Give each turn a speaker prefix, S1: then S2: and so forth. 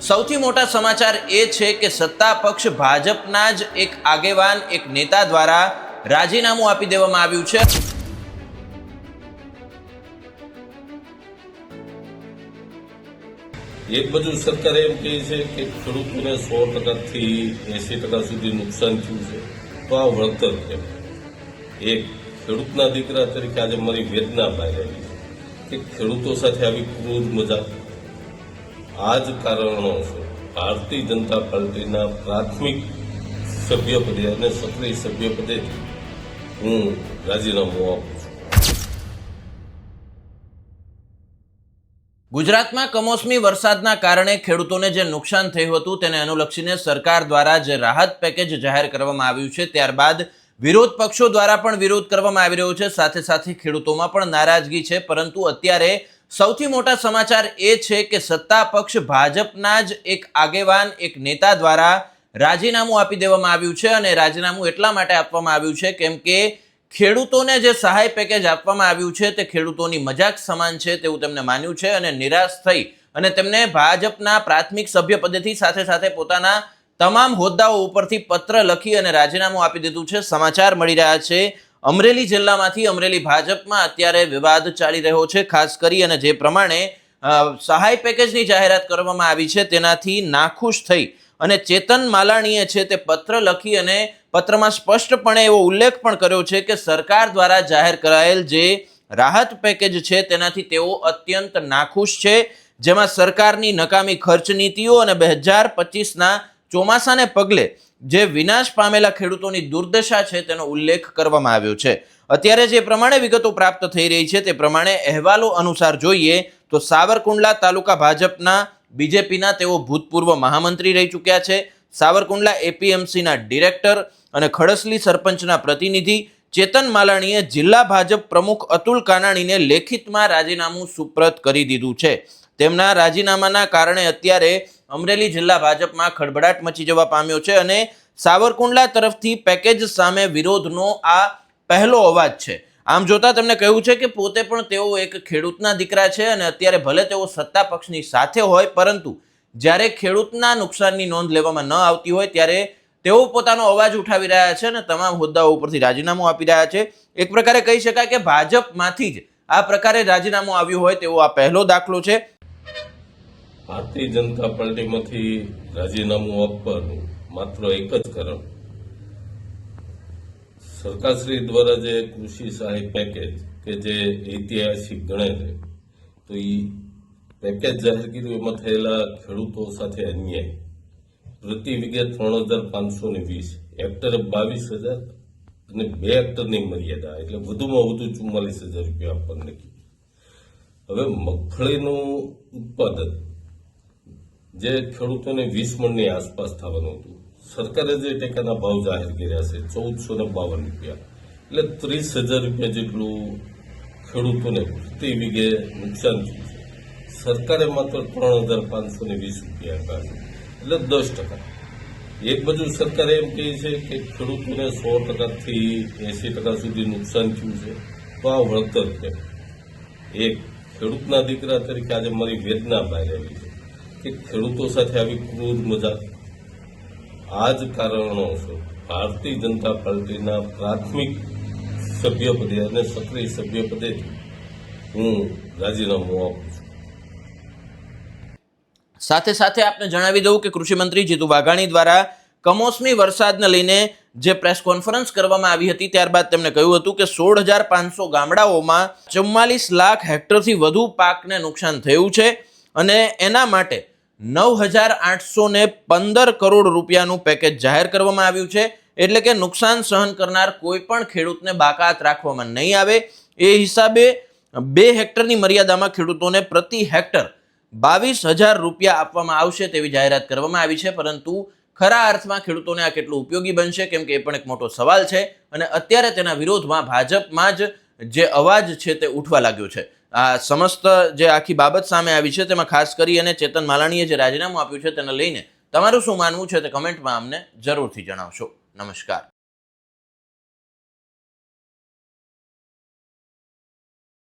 S1: સૌથી મોટા સમાચાર એ છે કે સત્તા પક્ષ ભાજપના જ એક આગેવાન, એક નેતા દ્વારા રાજીનામું આપી દેવામાં આવ્યું છે.
S2: એક બાજુ સરકાર એમ કહે છે કે ખેડૂતોને સો ટકાથી એસી ટકા સુધી નુકસાન થયું છે. તો આ વળતર કેમ? એક, ખેડૂતના દીકરા તરીકે આજે મારી વેદના ભાઈ રહી છે. કે ખેડૂતો સાથે આવી ક્રૂર મજાક આ જ કારણો ભારતીય જનતા પાર્ટીના પ્રાથમિક સભ્યપદે અને સક્રિય સભ્યપદેથી હું રાજીનામું આપું છું.
S1: ગુજરાતમાં કમોસમી વરસાદના કારણે ખેડૂતોને જે નુકસાન થયું હતું તેને અનુલક્ષીને સરકાર દ્વારા જે રાહત પેકેજ જાહેર કરવામાં આવ્યું છે, ત્યારબાદ વિરોધ પક્ષો દ્વારા પણ વિરોધ કરવામાં આવી રહ્યો છે. સાથે સાથે ખેડૂતોમાં પણ નારાજગી છે, પરંતુ અત્યારે સૌથી મોટા સમાચાર એ છે કે સત્તા પક્ષ ભાજપના જ એક આગેવાન, એક નેતા દ્વારા રાજીનામું આપી દેવામાં આવ્યું છે અને રાજીનામું એટલા માટે આપવામાં આવ્યું છે કેમ કે ખેડૂતોને જે સહાય પેકેજ આપવામાં આવ્યું છે તે ખેડૂતોની મજાક સમાન છે તેવું તેમને માન્યું છે અને નિરાશ થઈ અને તેમને ભાજપના પ્રાથમિક સભ્ય પદેથી સાથે સાથે પોતાના તમામ હોદ્દાઓ ઉપરથી પત્ર લખી અને રાજીનામું આપી દીધું છે. સમાચાર મળી રહ્યા છે અમરેલી જિલ્લામાંથી અમરેલી ભાજપમાં અત્યારે વિવાદ ચાલી રહ્યો છે. ખાસ કરી અને જે પ્રમાણે સહાય પેકેજની જાહેરાત કરવામાં આવી છે તેનાથી નાખુશ થઈ અને ચેતન માલાણીએ છે તે પત્ર લખી અને પત્રમાં સ્પષ્ટપણે એવો ઉલ્લેખ પણ કર્યો છે કે સરકાર દ્વારા જાહેર કરાયેલ જે રાહત પેકેજ છે તેનાથી તેઓ અત્યંત નાખુશ છે. જેમાં સરકારની નકામી ખર્ચ નીતિઓ અને બે હજાર પચીસના ચોમાસાને પગલે જે વિનાશ પામેલા ખેડૂતોની દુર્દશા છે તેનો ઉલ્લેખ કરવામાં આવ્યો છે. અત્યારે જે પ્રમાણે વિગતો પ્રાપ્ત થઈ રહી છે તે પ્રમાણે અહેવાલો અનુસાર જોઈએ તો સાવરકુંડલા તાલુકા ભાજપના બીજેપીના તેઓ ભૂતપૂર્વ મહામંત્રી રહી ચૂક્યા છે. સાવરકુંડલા એપીએમસીના ડિરેક્ટર અને ખડસલી સરપંચના પ્રતિનિધિ ચેતન માલાણીએ જિલ્લા ભાજપ પ્રમુખ અતુલ કાનાણીને લેખિતમાં રાજીનામું સુપ્રત કરી દીધું છે. તેમના રાજીનામાના કારણે અત્યારે અમરેલી જિલ્લા ભાજપમાં ખળભળાટ મચી જવા પામ્યો છે અને સાવરકુંડલા તરફથી પેકેજ સામે વિરોધનો આ પહેલો અવાજ છે. આમ જોતા તમને કહ્યું છે કે પોતે પણ તેઓ એક ખેડૂતના દીકરા છે અને અત્યારે ભલે તેઓ સત્તા પક્ષની સાથે હોય, પરંતુ જ્યારે ખેડૂતના નુકસાનની નોંધ લેવામાં ન આવતી હોય, ત્યારે તેઓ પોતાનો અવાજ ઉઠાવી રહ્યા છે અને તમામ હોદ્દાઓ ઉપરથી રાજીનામું આપી રહ્યા છે. એક પ્રકારે કહી શકાય કે ભાજપમાંથી જ આ પ્રકારે રાજીનામું આવ્યું હોય તેવો આ પહેલો દાખલો છે.
S2: ભારતીય જનતા પાર્ટીમાંથી રાજીનામું આપવાનું માત્ર એક જ કારણ. સરકારશ્રી દ્વારા જે કૃષિ સહાય પેકેજ કે જે ઐતિહાસિક ગણે છે, તો એ પેકેજ જાહેર કર્યું, એમાં થયેલા ખેડૂતો સાથે અન્યાય. પ્રતિ વીઘે ત્રણ હજાર પાંચસો ને વીસ, હેક્ટરે બાવીસ હજાર અને બે હેક્ટરની મર્યાદા, એટલે વધુમાં વધુ ચુમ્માલીસ હજાર રૂપિયા આપવાનું નક્કી હવે મગફળીનું ઉત્પાદન જે ખેડૂતોને વીસ મણની આસપાસ થવાનું હતું. સરકારે જે ટેકાના ભાવ જાહેર કર્યા છે, ચૌદસો ને બાવન રૂપિયા. એટલે ત્રીસ હજાર રૂપિયા જેટલું ખેડૂતોને પ્રતિ વીઘે નુકસાન થયું છે. સરકારે માત્ર ત્રણ હજાર પાંચસો ને વીસ રૂપિયા આપ્યા છે. એટલે દસ ટકા. એક બાજુ સરકારે એમ કહે છે કે ખેડૂતોને સો ટકાથી એંસી ટકા સુધી નુકસાન થયું છે. તો આ વળતર કેમ? એક, ખેડૂતના દીકરા તરીકે આજે મારી વેદના બહાર આવી છે. કે ખેડૂતો સાથે આવી ક્રૂર મજાક આ જ કારણો છે. ભારતીય જનતા પાર્ટીના પ્રાથમિક સભ્યપદે અને સક્રિય સભ્યપદેથી હું રાજીનામું આપું છું.
S1: સાથે સાથે આપને જણાવી દઉં કે કૃષિમંત્રી જીતુ વાઘાણી દ્વારા કમોસમી વરસાદને લઈને જે પ્રેસ કોન્ફરન્સ કરવામાં આવી હતી, ત્યારબાદ તેમણે કહ્યું હતું કે સોળ હજાર પાંચસો ગામડાઓમાં ચુમ્માલીસ લાખ હેક્ટરથી વધુ પાકને નુકસાન થયું છે. અને એના માટે નવ હજાર આઠસો ને પંદર કરોડ રૂપિયાનું પેકેજ જાહેર કરવામાં આવ્યું છે. એટલે કે નુકસાન સહન કરનાર કોઈ પણ ખેડૂતને બાકાત રાખવામાં નહીં આવે. એ હિસાબે બે હેક્ટરની મર્યાદામાં ખેડૂતોને પ્રતિ હેક્ટર બાવીસ હજાર રૂપિયા આપવામાં આવશે તેવી જાહેરાત કરવામાં આવી છે. પરંતુ ખરા અર્થમાં ખેડૂતોને આ કેટલું ઉપયોગી બનશે, કેમ કે એ પણ એક મોટો સવાલ છે. અને અત્યારે તેના વિરોધમાં ભાજપમાં જ જે અવાજ છે તે ઉઠવા લાગ્યો છે. આ સમસ્ત જે આખી બાબત સામે આવી છે, તેમાં ખાસ કરી અને ચેતન માલાણીએ જે રાજીનામું આપ્યું છે, તેને લઈને તમારું શું માનવું છે તે કમેન્ટમાં અમને જરૂરથી જણાવશો. નમસ્કાર.